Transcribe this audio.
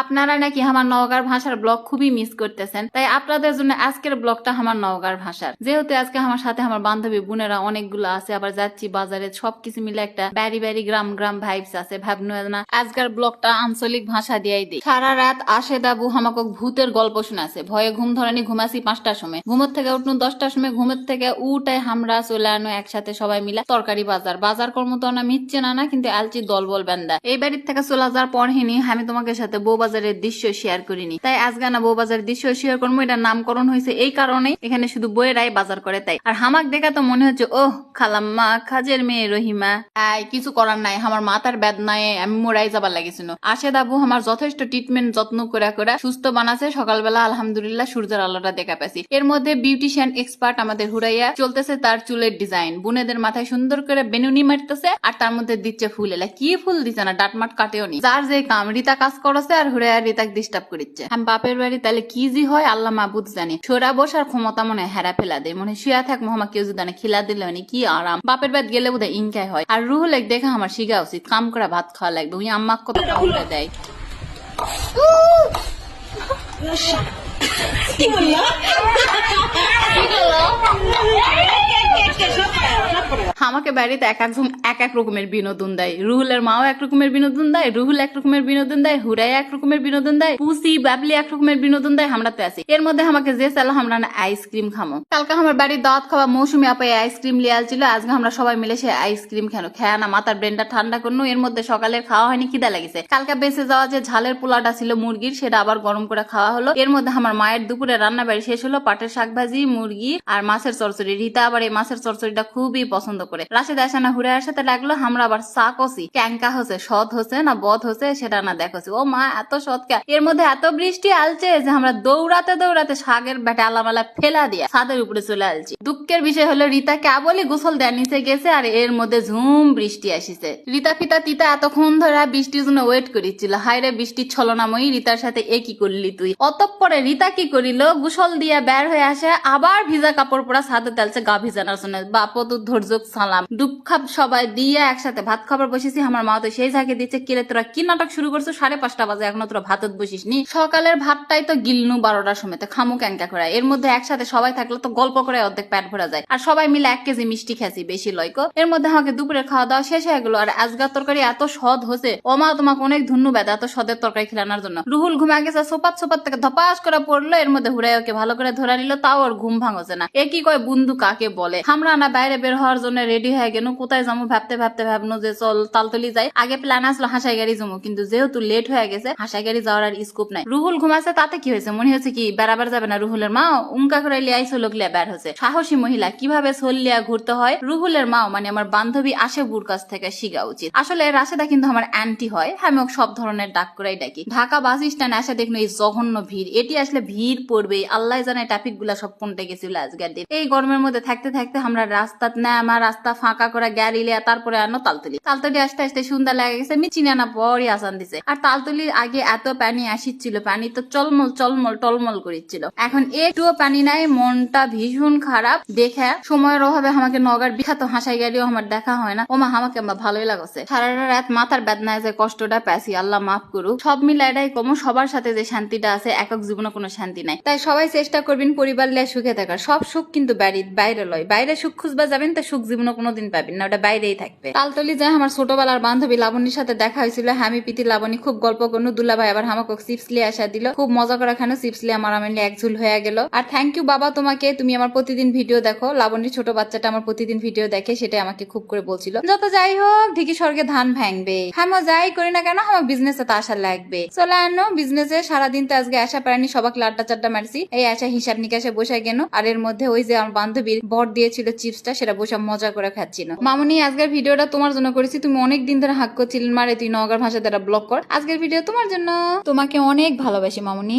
আপনারা নাকি আমার নওগাঁর ভাষার ব্লগ খুবই মিস করতেছেন। তাই আপনাদের জন্য আজকের ব্লগটা আমার নওগাঁর ভাষার। যেহেতু আজকে আমার সাথে আমার বান্ধবী বোনেরা অনেকগুলো আছে, আবার যাচ্ছি বাজারে, সবকিছু মিলে একটা ব্যারি ব্যারি গ্রাম গ্রাম ভাইবস আছে ভাবনু না। আজকের ব্লগটা আঞ্চলিক ভাষা দিয়াই দিই। সারা রাত আসে দাবু আমাকে ভূতের গল্প শোনাছে। ভয়ে ঘুম ধরানি ঘুমাসি পাঁচটার সময়। ঘুমের থেকে উঠনু দশটার সময়, ঘুমের থেকে উঠায় হামরা চলে আনো একসাথে সবাই মিলে তরকারি বাজার। বাজার কর্ম তো না মিচ্ছে না না কিন্তু আলচি দল বল বেন্দা এই বাড়ির থেকে চলে যাওয়ার পর হিনি আমি তোমাকে সাথে বউ বাজারের দৃশ্য শেয়ার করিনি। তাই আজকে না বউ বাজারের দৃশ্য শেয়ার করব এটার নামকরণ হয়েছে এই কারণে এখানে শুধু বইয়েরাই বাজার করে তাই। আর হামাক দেখা তো মনে হচ্ছে, ওহ, খালাম্মা, খাজের মেয়ে রহিমা। আই, কিছু করার নাই, আমার মাথার বেদনায় আমি মোড়াই যাবার লাগিছিল। আসে দাবু আমার যথেষ্ট ট্রিটমেন্ট যত্ন করে করে সুস্থ বানাছে, সকালবেলা আলহামদুলিল্লাহ সূর্যের আলোটা দেখা পাচ্ছি এর মধ্যে বিউটিশিয়ান এক্সপার্ট আমাদের হুড়াইয়া চলতেছে তার চুলের ডিজাইন বুনেদের মাথায় সুন্দর করে বেনুনি মারতেছে, আর তার মধ্যে দিচ্ছে ফুল। এলা কি ফুল দিচ্ছে না, ডাটমাট কাটেও নি যার যে কাম, রিতা কাজ করছে আর হুড়াইয়া রিতাক ডিস্টার্ব করিচ্ছে আমি বাপের বাড়ি তাহলে কি জি হয় আল্লাহ মাহবুদ জানি সরা বসার ক্ষমতা মনে হয় হেরা ফেলা দেয় মনে হয় শুয়া থাক মোহাম্মদ কেউ যদি খিলা দিলে মানে কি আরাম বাপের বাড়ি গেলে বোধহয় ইনকাই হয় আর রুহুল এক দেখা আমার শিখা উচিত কাম করা ভাত খাওয়া লাগবে উনি আম্মা কত দেয় আমাকে বাড়িতে এক একজন এক এক রকমের বিনোদন দেয়। রুহুলের মাও এক রকমের বিনোদন দেয়, রুহুল এক রকমের বিনোদন দেয়, হুরাই এক রকমের বিনোদন দেয়, পুসি, বাবলি এক রকমের বিনোদন দেয় আমরাতে আছি। এর মধ্যে আমাকে যে চালো আমরা না আইসক্রিম খামো। কালকে আমার বাড়ির দাঁত খাওয়া মৌসুমি আপাই আইসক্রিম লিয়াল ছিল আজকে আমরা সবাই মিলে সে আইসক্রিম খেলো। খেয়া না, মাথার ব্রেনটা ঠান্ডা করল এর মধ্যে সকালের খাওয়া হয়নি, খিদা লাগিছে। কালকে বেঁচে যাওয়া যে ঝালের পোলাটা ছিল মুরগির, সেটা আবার গরম করে খাওয়া হলো। এর মধ্যে আমার মায়ের দুপুরে রান্না বাড়ি শেষ হলো, পাটের শাক ভাজি মুরগি আর মাছের চরচড়ি। রীতা আবার এই মাছের চরচড়িটা খুবই পছন্দ করে রাশেদ আসানা হুড়ে সাথে লাগল আমরা আবার চা কষি ক্যাঙ্কা হচ্ছে সৎ হচ্ছে না বধ হচ্ছে সেটা না দেখছি ও মা, এত সৎ কে? এর মধ্যে এত বৃষ্টি আলছে যে আমরা দৌড়াতে দৌড়াতে শাকের ব্যাটে আলামালা ফেলা দিয়া ছাদের উপরে চলে আলছি। দুঃখের বিষয় হলো, রীতা কেবলই গোসল দেয় নিচে গেছে আর এর মধ্যে ঝুম বৃষ্টি আসিছে। রীতা পিতা তিতা এতক্ষণ ধরে বৃষ্টির জন্য ওয়েট করিছিল হাইরে বৃষ্টির ছলনাময়ী রীতার সাথে এ কি করলি তুই? অতঃপরে রীতা কি করিল? গোসল দিয়া বের হয়ে আসে, আবার ভিজা কাপড় পরা ছাদে তেলছে গা ভিজানোর জন্য। বাপ তো ধৈর্য সালাম ডুব খাপ সবাই দিয়ে একসাথে ভাত খাবার বসেছি, আমার মা তো সেই ঝাঁকে দিচ্ছে কিরে তোরা, কি নাটক শুরু করছ? সাড়ে পাঁচটা বাজে, এখনও তোরা ভাতত বসিস নি সকালের ভাতটাই তো গিলনু বারোটার সময়, তো খামু ক্যাঙ্কা করা এর মধ্যে একসাথে সবাই থাকলে তো গল্প করে অর্ধেক পেট ভরা যায়। আর সবাই মিলে এক কেজি মিষ্টি খেয়েছি, বেশি লয়কো এর মধ্যে আমাকে দুপুরে খাওয়া দাওয়া শেষ হয়ে গেলো, আর আজগার তরকারি এত সদ হচ্ছে ও মা, তোমাকে অনেক ধন্যবাদ এত সদের তরকারি খেলানোর জন্য। রুহুল ঘুমে গেছে, সোপাত সোপাত থেকে ধপাস করে পড়ল, এর মধ্যে হুড়াই ওকে ভালো করে ধরা নিল, তাও ওর ঘুম ভাঙছে না। এ কি কয় বন্ধু কাকে বলে? আমরা না বাইরে বের হওয়ার জন্য রেডি হয়ে গেল কোথায় যাব ভাবতে ভাবতে ভাবনো যে চল, তালতলি যাই। আগে প্ল্যান আসলো হাসাই গাড়ি জমো কিন্তু যেহেতু লেট হয়ে গেছে হাসাই গাড়ি যাওয়ার আর স্কোপ নাই। রুহুল ঘুমাছে তাতে কি হয়েছে? মনে হচ্ছে কি, বেড়াবার যাবে না রুহুলের মা? উঙ্কা করে লিয়াইছে লোক লিয়া বের হচ্ছে সাহসী মহিলা, কীভাবে লিয়া ঘুরতে হয়? রুহুলের মাও মানে আমার বান্ধবী আসে বুর কাছ থেকে শিখা উচিত। আসলে রাশেদা কিন্তু আমার অ্যান্টি হয়, আমি ওকে সব ধরনের ডাক করাই ডাকি। ঢাকা বাস স্ট্যান্ড আসে দেখল এই জঘন্য ভিড়। এটি আসলে ভিড় পড়বে আল্লাহ জানে ট্রাফিকগুলা সব কোনটা গেছিল আজকের দিন। এই গরমের মধ্যে থাকতে থাকতে আমরা রাস্তা না আমার রাস্তা ফাঁকা করে গাড়ি লিয়া তারপরে আনো তালতলি। তালতলি আসতে আসতে সুন্দর লাগে গেছে আমি চিনি না পরই আসান দিছে। আর তালতলির আগে এত পানি আসিচ্ছিল, পানি তো চলমল চলমল টলমল করিচ্ছিল। এখন একটুও পানি নাই, মনটা ভীষণ খারাপ। দেখে সময়ের অভাবে আমাকে নগার বিখ্যাত হাসাই গাড়িও আমার দেখা হয় না। ওমা, আমাকে আমার ভালোই লাগছে। সারা রাত মাথার বেদনায় যে কষ্টটা পেয়েছি আল্লাহ মাফ করুক। সব মিলে এটাই কমো, সবার সাথে যে শান্তিটা আছে, একক জীবনে কোনো শান্তি নাই। তাই সবাই চেষ্টা করবেন পরিবার লিয়ে সুখে থাকার। সব সুখ কিন্তু বাড়ি বাইরে লয়। বাইরে সুখ খুঁজবা যাবেন তো সুখ জীবনে কোনোদিন পাবেন না, ওটা বাইরেই থাকবে। তালতলি যায় আমার ছোটবেলার বান্ধবী লাবণীর সাথে দেখা হয়েছিল। আমি পিতি লাবণী খুব গল্প করনু দুলা ভাই আবার আমাকে চিপস লিয়ে আসা দিল। খুব মজা করে খানো, চিপস লিয়ে আমার আমি এক ঝুল হয়ে গেল। আর থ্যাংক ইউ বাবা তোমাকে, তুমি আমার প্রতিদিন ভিডিও দেখো। লাবণীর ছোট বাচ্চাটা আমার প্রতিদিন ভিডিও দেখে, সেটাই আমাকে খুব করে বলছিল। যত যাই হোক, ঢিকি স্বর্গে ধান ভাঙবে। আমি যাই করি না কেন আমার বিজনেসে তো আসা লাগবে। চলে আনো বিজনেসে সারাদিন তো আজকে আসা পারেনি সবাকে লাড্ডা চাড্ডা মারছি। এই আসা হিসাব নিকাশে বসে গেল আর এর মধ্যে ওই যে আমার বান্ধবীর বর দিয়েছিল চিপসটা, সেটা বসে মজা করে খাচ্ছি না। মামুনি, আজকের ভিডিওটা তোমার জন্য করেছি। তুমি অনেক দিন ধরে হাক করছিলেন মারে, তুই নগর ভাষা দ্বারা ব্লক কর। আজকের ভিডিও তোমার জন্য। তোমাকে অনেক ভালোবাসি, মামুনি।